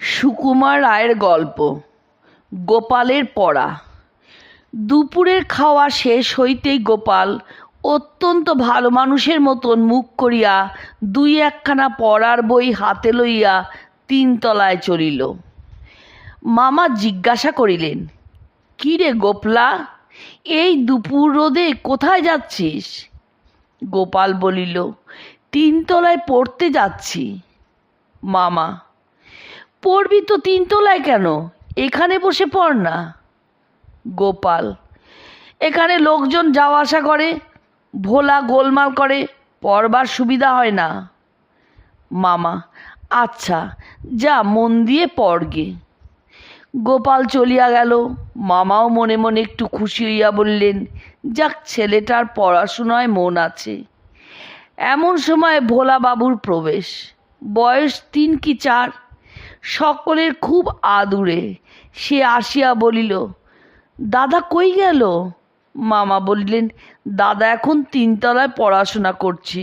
সুকুমার রায়ের গল্প, গোপালের পড়া। দুপুরের খাওয়া শেষ হইতেই গোপাল অত্যন্ত ভালো মানুষের মতন মুখ করিয়া দুই একখানা পড়ার বই হাতে লইয়া তিনতলায় চলিল। মামা জিজ্ঞাসা করিলেন, কী রে গোপলা, এই দুপুর রোদে কোথায় যাচ্ছিস? গোপাল বলিল, তিনতলায় পড়তে যাচ্ছি। মামা পড়বি তো তিনতলায় কেন? এখানে বসে পড় না। গোপাল, এখানে লোকজন যাওয়া আসা করে, ভোলা গোলমাল করে, পড়বার সুবিধা হয় না। মামা আচ্ছা যা মন দিয়ে পড়গে গোপাল চলিয়া গেল। মামাও মনে মনে একটু খুশি হইয়া বললেন, যাক, ছেলেটার পড়াশোনায় মন আছে। এমন সময় ভোলা বাবুর প্রবেশ। বয়স তিন কি চার? সকলের খুব আদুরে। সে আসিয়া বলিল, দাদা কই গেল? মামা বললেন, দাদা এখন তিনতলায় পড়াশোনা করছে।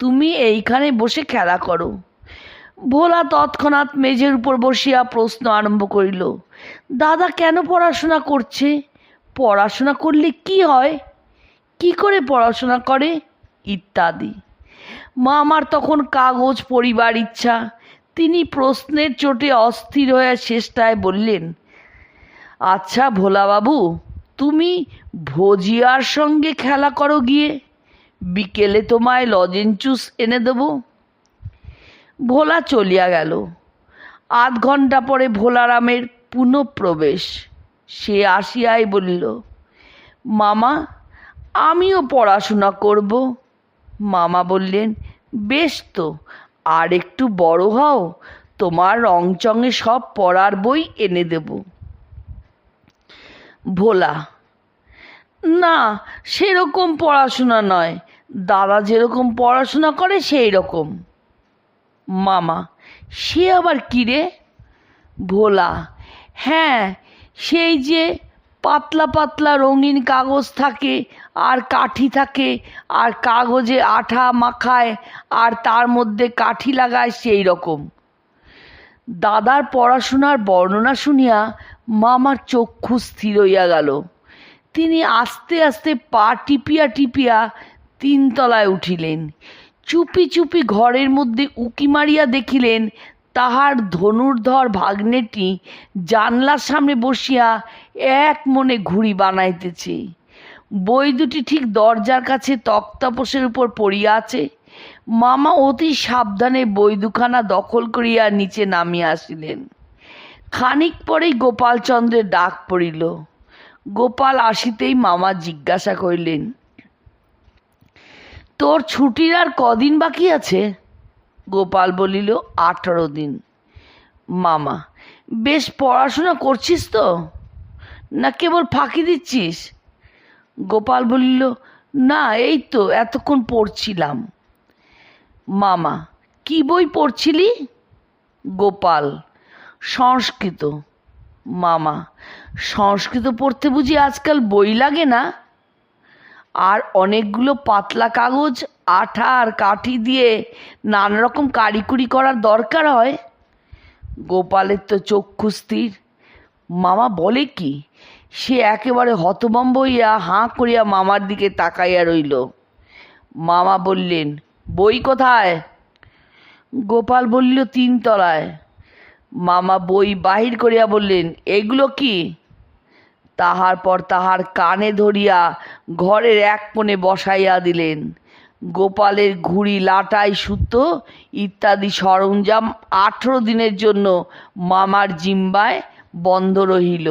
তুমি এইখানে বসে খেলা করো। ভোলা তৎক্ষণাৎ মেঝের উপর বসিয়া প্রশ্ন আরম্ভ করিল, দাদা কেন পড়াশোনা করছে? পড়াশোনা করলে কি হয়? কি করে পড়াশোনা করে? ইত্যাদি। মামার তখন কাগজ পড়িবার ইচ্ছা তিনি প্রশ্নের চোটে অস্থির হয়ে শেষটায় বললেন আচ্ছা ভোলাবাবু, তুমি ভজিয়ার সঙ্গে খেলা করো গিয়ে। বিকেলে তোমায় লজেঞ্চুস এনে দেবো। ভোলা চলিয়া গেল। আধ ঘণ্টা পরে ভোলারামের পুনঃপ্রবেশ। সে আসিয়াই বলিল, মামা, আমিও পড়াশোনা করব। মামা বললেন, বেশ তো আর একটু বড় হও, তোমার রংচঙে সব পড়ার বই এনে দেব। ভোলা, না, সেরকম পড়াশোনা নয়। দাদা যেরকম পড়াশোনা করে সেই রকম মামা, সে আবার কী রে? ভোলা হ্যাঁ সেই যে পাতলা পাতলা রঙিন কাগজ থাকে, আর কাঠি থাকে, আর কাগজে আঠা মাখায়, আর তার মধ্যে কাঠি লাগায় সেই রকম। দাদার পড়াশোনার বর্ণনা শুনিয়া মামার চক্ষু স্থির হইয়া গেল। তিনি আস্তে আস্তে পা টিপিয়া টিপিয়া তিনতলায় উঠিলেন। চুপি চুপি ঘরের মধ্যে উকি মারিয়া দেখিলেন তাহার ধনুর্ধর ভাগ্নেটি জানলার সামনে বসিয়া এক মনে ঘুড়ি বানাইতেছে। বই দুটি ঠিক দরজার কাছে তক্তাপোষের উপর পড়িয়া আছে। মামা অতি সাবধানে বই দুখানা দখল করিয়া নিচে নামিয়া আসিলেন। খানিক পরেই গোপালচন্দ্রের ডাক পড়িল। গোপাল আসিতেই মামা জিজ্ঞাসা করিলেন, তোর ছুটির আর কদিন বাকি আছে? গোপাল বলিল, আঠারো দিন। মামা, বেশ পড়াশোনা করছিস তো? না কেবল ফাঁকি দিচ্ছিস? গোপাল বলিল, না, এই তো, এতক্ষণ পড়ছিলাম। মামা, কি বই পড়ছিলি? গোপাল, সংস্কৃত। মামা, সংস্কৃত পড়তে বুঝি আজকাল বই লাগে না? আর অনেকগুলো পাতলা কাগজ, আঠা আর কাঠি দিয়ে নানা রকম কারিকুরি করার দরকার হয়। গোপালের তো চক্ষু স্থির। মামা বলে কি, সে একেবারে হতবম্ব হইয়া হাঁ করিয়া মামার দিকে তাকাইয়া রইল। মামা বললেন, বই কোথায়? গোপাল বলল, তিনতলায়। মামা বই বাহির করিয়া বললেন, এগুলো কি? তাহার পর তাহার কানে ধরিয়া ঘরের এক কোণে বসাইয়া দিলেন। গোপালের ঘুড়ি, লাটাই, সুতো ইত্যাদি সরঞ্জাম আঠেরো দিনের জন্য মামার জিম্বায় বন্ধ রহিল।